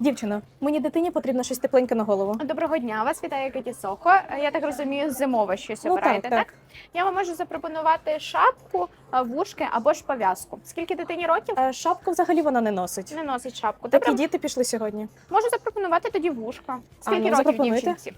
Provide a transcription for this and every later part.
Дівчина, мені дитині потрібно щось тепленьке на голову. Доброго дня, вас вітає Кеті Сохо. Я так розумію, зимове щось Ну, обираєте, так, так, так. Я вам можу запропонувати шапку, вушки або ж пов'язку. Скільки дитині років? Е, Шапку взагалі вона не носить. Не носить шапку. Такі Добре, діти пішли сьогодні. можу запропонувати тоді вушка. Скільки ну, років дівчинці?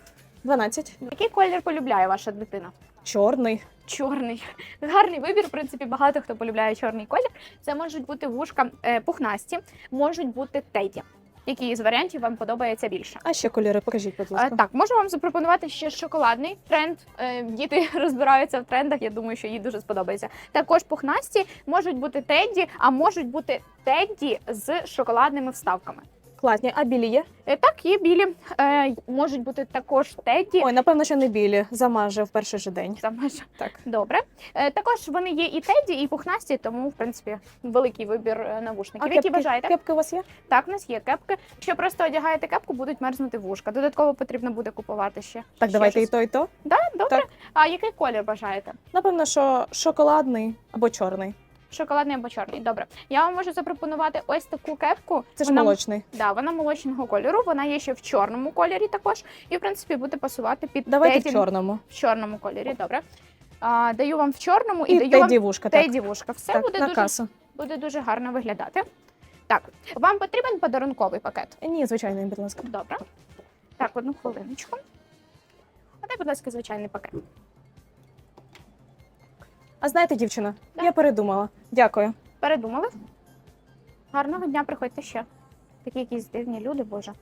12. Який колір полюбляє ваша дитина? Чорний. Чорний. Гарний вибір. В принципі, багато хто полюбляє чорний колір. Це можуть бути вушка е, пухнасті, можуть бути теді. Який із варіантів вам подобається більше? А ще кольори, покажіть, будь ласка. Е, Так, можу вам запропонувати ще шоколадний тренд. Е, Діти розбираються в трендах. Я думаю, що їй дуже сподобається. Також пухнасті можуть бути тедді, а можуть бути тедді з шоколадними вставками. Класні, а білі є? Е, Так, є білі, Е, можуть бути також тедді. Ой, напевно, що не білі. Замаже в перший же день. Замежа. Так. Добре. Е, Також вони є і теді, і пухнасті, тому в принципі великий вибір е, навушників. Які бажаєте? кепки у вас є? Так, у нас є кепки. Якщо просто одягаєте кепку, будуть мерзнути вушка. Додатково потрібно буде купувати ще. Так, ще давайте і то, і то. Да, добре. Так. А який колір бажаєте? Напевно, що шоколадний або чорний. Шоколадний або чорний. Добре. Я вам можу запропонувати ось таку кепку. Це ж вона, молочний. Да, вона молочного кольору. Вона є ще в чорному кольорі також. І в принципі буде пасувати під Давайте теді в чорному. в чорному кольорі. Добре. А, даю вам в чорному і, І даю вам вушка, так. теді. Все так, буде на дуже касу. буде дуже гарно виглядати. Так, вам потрібен подарунковий пакет. Ні, звичайний, будь ласка. Добре. Так, одну хвилиночку. Подай, будь ласка, звичайний пакет. А знаєте, дівчина, Да. я передумала. Дякую. Передумали? Гарного дня, приходьте ще. Такі якісь дивні люди, боже.